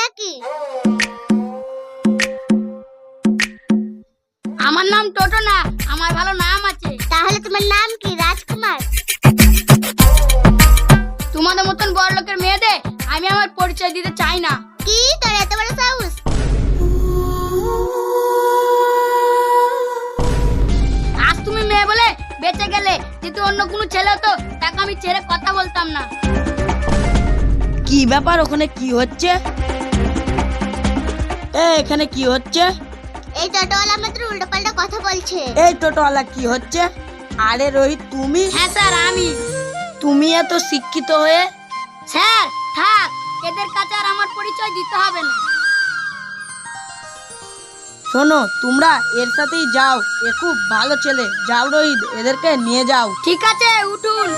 নাকি? আমার নাম টোটো না আমার ভালো নাম আছে। তাহলে তোমার নাম কি রাজকুমার? তোমাদের মতন বড় লোকের মেয়েদের আমি আমার পরিচয় দিতে চাই না। কি? তোর এত বড় সাহস? আজ তুমি মেয়ে বলে বেঁচে গেলে যদি অন্য কোনো ছেলে হতো তাকে আমি ছেড়ে কথা বলতাম না। কি ব্যাপার? ওখানে কি হচ্ছে? এ এখানে কি হচ্ছে? এই টোটোওয়ালা মাত্র উল্টো পাল্টা কথা বলছে। এই টোটোওয়ালা কি হচ্ছে? আরে রোহিত তুমি? হ্যাঁ স্যার আমি। তুমি এত শিক্ষিত হয়ে? স্যার থাক এদের কাছে আর আমার পরিচয় দিতে হবে না। শোনো তোমরা এর সাথেই যাও। এ খুব ভালো ছেলে। যাও রোহিত এদেরকে নিয়ে যাও। ঠিক আছে উঠুন।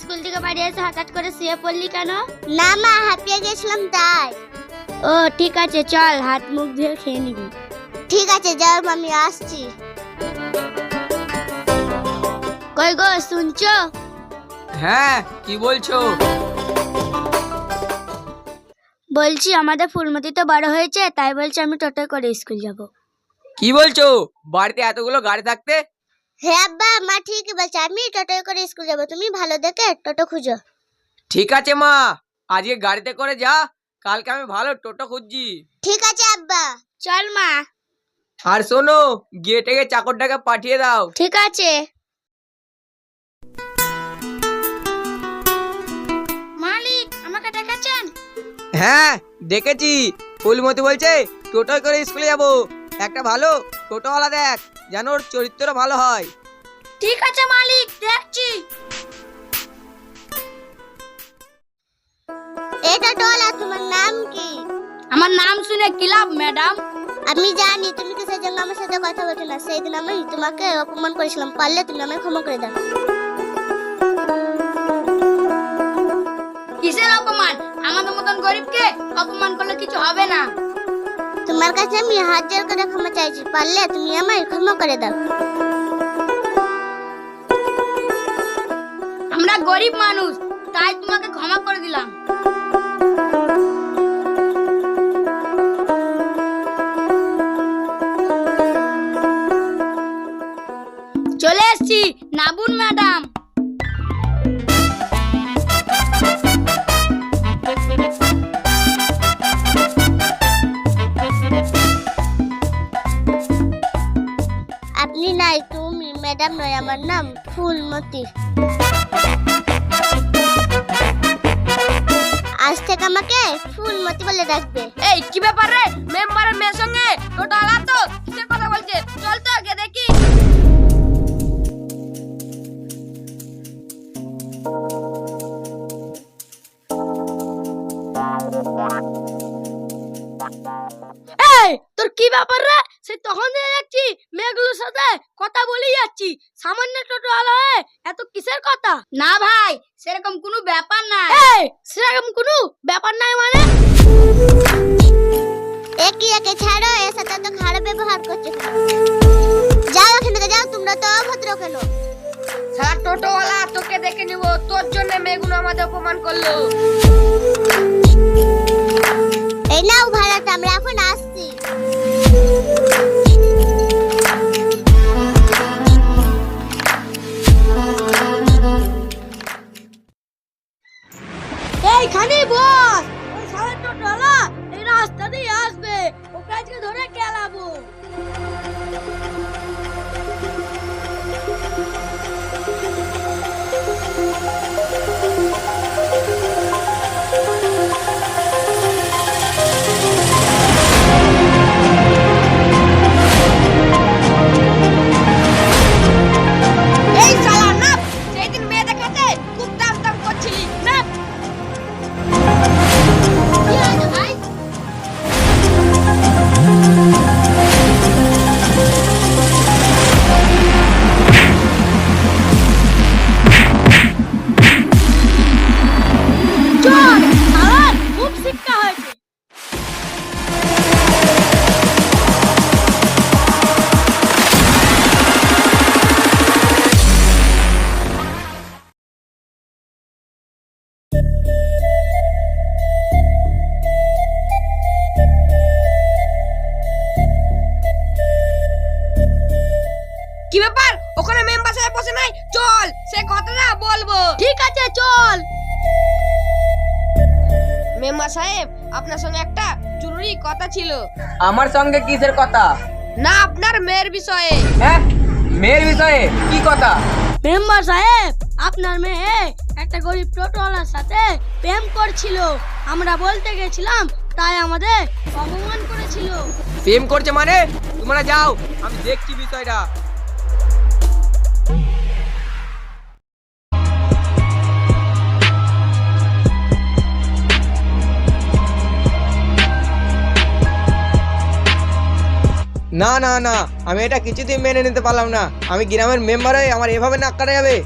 স্কুল থেকে বাড়ি এসে হঠাৎ করে শুয়ে পড়লি কেন? না মা হাঁপিয়ে গেছিলাম তাই। ও ঠিক আছে চল হাত মুখ ধুয়ে খেয়ে নিবি। ঠিক আছে যাও আমি আসছি। কই গো শুনছো? হ্যাঁ কি বলছো? বলছি আমাদের ফুলমতি তো বড় হয়েছে তাই বলছি আমি টোটো করে স্কুল যাব। কি বলছো? বাড়িতে এতগুলো গাড়ি থাকতে হ্যাঁ আব্বা মা ঠিকই বলছে। আমি টোটোয় করে স্কুল যাব। তুমি ভালো দেখে টোটো খুঁজো। ঠিক আছে মা। আজকে গাড়িতে করে যা। কালকে আমি ভালো টোটো খুঁজছি। ঠিক আছে আব্বা। চল মা। আর শোনো গেটে গিয়ে চাকরটাকে পাঠিয়ে দাও। ঠিক আছে। মালিক আমাকে ডেকেছেন? হ্যাঁ দেখেছি ফুলমতি বলছে টোটোয় করে স্কুলে যাব। একটা ভালো টোটোওয়ালা দেখ। যেন ওর চরিত্র ভালো হয়। ঠিক আছে মালিক দেখছি। এই টোটোওয়ালা তোমার নাম কি? আমার নাম শুনে কিলাব ম্যাডাম? আমি জানি তুমি কিসের জন্য আমার সাথে কথা বলছো না। সেই দিন আমি তোমাকে অপমান করেছিলাম পারলে তুমি আমায় ক্ষমা করে দাও। কিসের অপমান? আমাদের মতন গরিবকে অপমান করলে কিছু হবে না। তোমার কাছে আমি হাত জোর করে ক্ষমা চাইছি, পারলে তুমি আমায় ক্ষমা করে দাও। আমরা গরিব মানুষ, তাই তোমাকে ক্ষমা করে দিলাম। চলে এসছি, নাবুন ম্যাডাম। ম্যাডাম নয় আমার নাম ফুলমতি। আজ থেকে আমাকে ফুলমতি বলে ডাকবে। এই কি ব্যাপার রে? মেম্বারের মেয়ের সঙ্গে টোটো আলা তো? কিসের কথা বলছে? চল তো আগে দেখি। এই তোর কি ব্যাপার টোটোওয়ালা তোকে দেখে নিব। তোর জন্য মেয়েগুলো আমাদের অপমান করল। এই নাও ভাড়াটা, আমরা এখন আসছি। কি ব্যাপার? ওখানে মেম্বার সাহেব বসে নাই? চল সে কথাটা বলব। ঠিক আছে চল। মেম্বার সাহেব আপনার সঙ্গে একটা জরুরি কথা ছিল। আমার সঙ্গে কিসের কথা? না আপনার মেয়ের বিষয়ে। হ্যাঁ? মেয়ের বিষয়ে? কি কথা? মেম্বার সাহেব আপনার মেয়ে একটা গরিব টোটোওয়ালার সাথে প্রেম করছিল। আমরা বলতে গেছিলাম তাই আমাদের অপমান করেছিল। প্রেম করছে মানে? তোমরা যাও আমি দেখছি বিষয়টা। না না না আমি এটা কিছুতেই মেনে নিতে পারলাম না। আমি গ্রামের মেম্বার হয়ে আমার এভাবে নাক কাটা যাবে?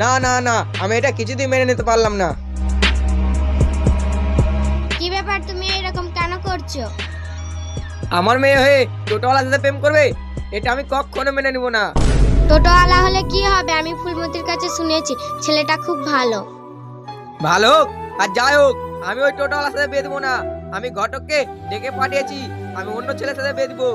না না না আমি এটা কিছুতেই মেনে নিতে পারলাম না। কি ব্যাপার তুমি এরকম কেন করছ? আমার মেয়ে হয়ে টোটোওয়ালা সাথে প্রেম করবে? এটা আমি কখনো মেনে নিব না। টোটোওয়ালা হলে কি হবে? আমি ফুলমতির কাছে শুনেছি ছেলেটা খুব ভালো। ভালো হোক আর যাই হোক আমি ওই টোটোওয়ালার সাথে বেঁধবো না। আমি ঘটককে ডেকে পাঠিয়েছি। আমি অন্য ছেলের সাথে বেঁধবো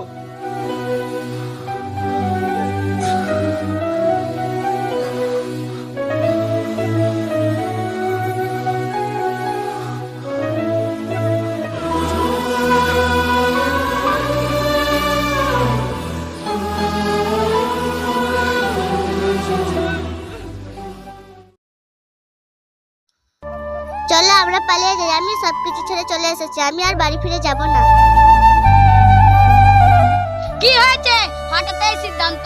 চলো আমরা পালিয়ে যাই। আমি সবকিছু ছেড়ে চলে এসেছি। আমি আর বাড়ি ফিরে যাব না। কি হয়েছে? হঠাৎ এই সিদ্ধান্ত?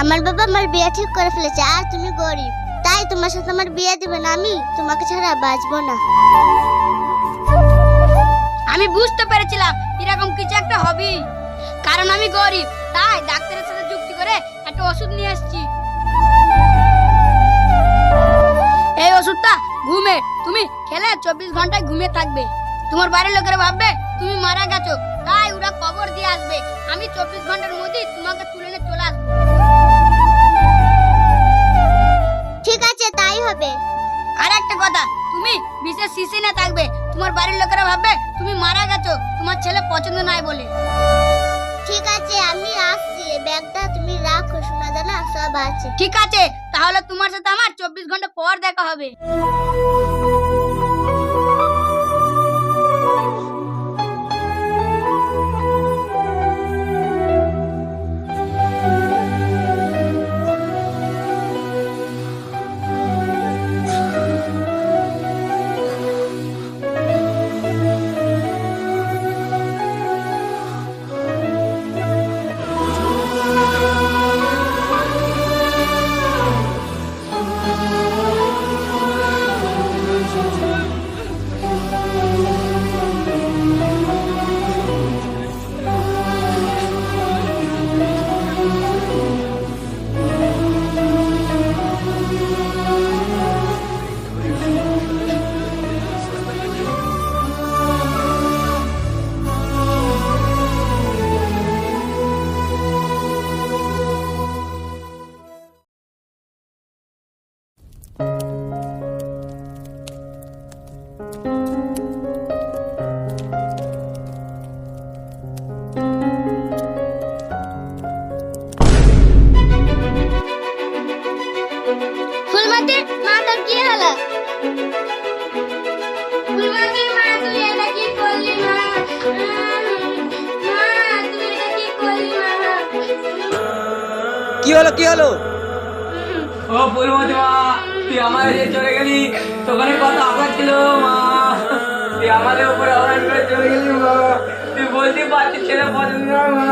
আমার বাবা আমার বিয়ে ঠিক করে ফেলেছে আর তুমি গরিব। তাই তোমার সাথে আমার বিয়ে দিবে না আমি তোমাকে ছাড়া বাঁচবো না। আমি বুঝতে পেরেছিলাম এরকম কিছু একটা হবেই কারণ আমি গরিব তাই ডাক্তারের সাথে যুক্তি করে একটা ওষুধ নিয়ে এসেছি। এই ওষুধটা ঘুমে তুমি খেলে চব্বিশ ঘন্টায় ঘুমিয়ে থাকবে। তোমার বাড়ির লোকেরা ভাববে তুমি মারা গেছো। ওরা কবর দিয়ে আসবে। আমি চব্বিশ ঘণ্টার মধ্যেই তোমাকে তুলে নিয়ে চলে আসব। ঠিক আছে তাই হবে। আর একটা কথা তুমি বিশেষ শিশি না থাকবে। তোমার বাড়ির লোকেরা ভাববে তুমি মারা গেছো তোমার ছেলে পছন্দ নাই বলে। ঠিক আছে আমি আসছি। এই ব্যাগটা তুমি রাখো শোনা জানা সব আছে। ঠিক আছে তাহলে তোমার সাথে আমার চব্বিশ ঘণ্টা পর দেখা হবে। কি হলো কি হলো? ও ফুলমতি মা তুই আমার যে চলে গেলি তোখানে কত আঘাত ছিল, মা। তুই আমাদের উপরে অপরাধ করে চলে গেলি, মা। তুই বলতে পারছিস ছেলে পছন্দ না, মা।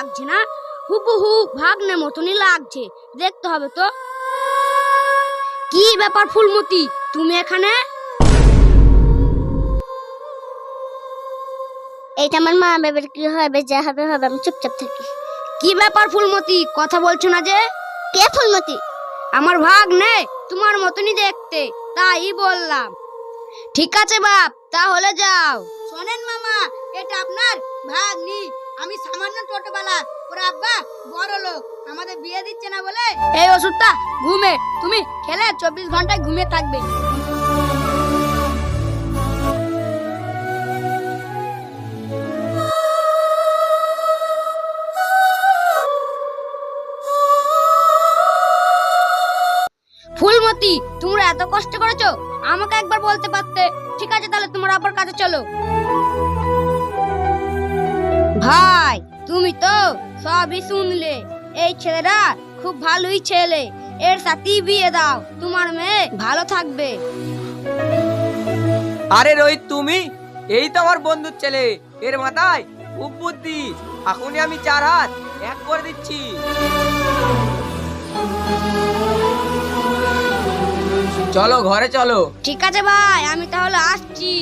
লাগছে না? হুবহু ভাগ্নে মতনই লাগছে। দেখতে হবে তো। কি ব্যাপার ফুলমতি? তুমি এখানে? এইটা আমার মা বাবার কি হবে যা হবে হবে আমি চুপচাপ থাকি। কি ব্যাপার ফুলমতি? কথা বলছো না যে? কে ফুলমতি? আমার ভাগ্নে তোমার মতনই দেখতে। তাই বললাম। ঠিক আছে বাপ তাহলে যাও। শোনেন মামা এটা আপনার ভাগ্নি। আমি সামান্য টোটোওয়ালা। ওর আব্বা, বড় লোক, আমাদের বিয়ে দিচ্ছে না বলে? এই ওষুধটা ঘুমে, তুমি খেলে চব্বিশ ঘন্টায় ঘুমিয়ে থাকবে। ফুলমতি, তোমরা এত কষ্ট করেছ? আমাকে একবার বলতে পারতে। ঠিক আছে, তাহলে তোমার আবার কাছে চলো। ভাই তুমি তো সবই শুনলে। এই ছেলেরা খুব ভালোই ছেলে। এর সাথেই বিয়ে দাও তোমার মেয়ে ভালো থাকবে। আরে রোহিত তুমি? এই তো আমার বন্ধুর ছেলে। এর মাথায় খুব বুদ্ধি। এখনই আমি চার হাত এক করে দিচ্ছি। চলো ঘরে চলো। ঠিক আছে ভাই আমি তাহলে আসছি।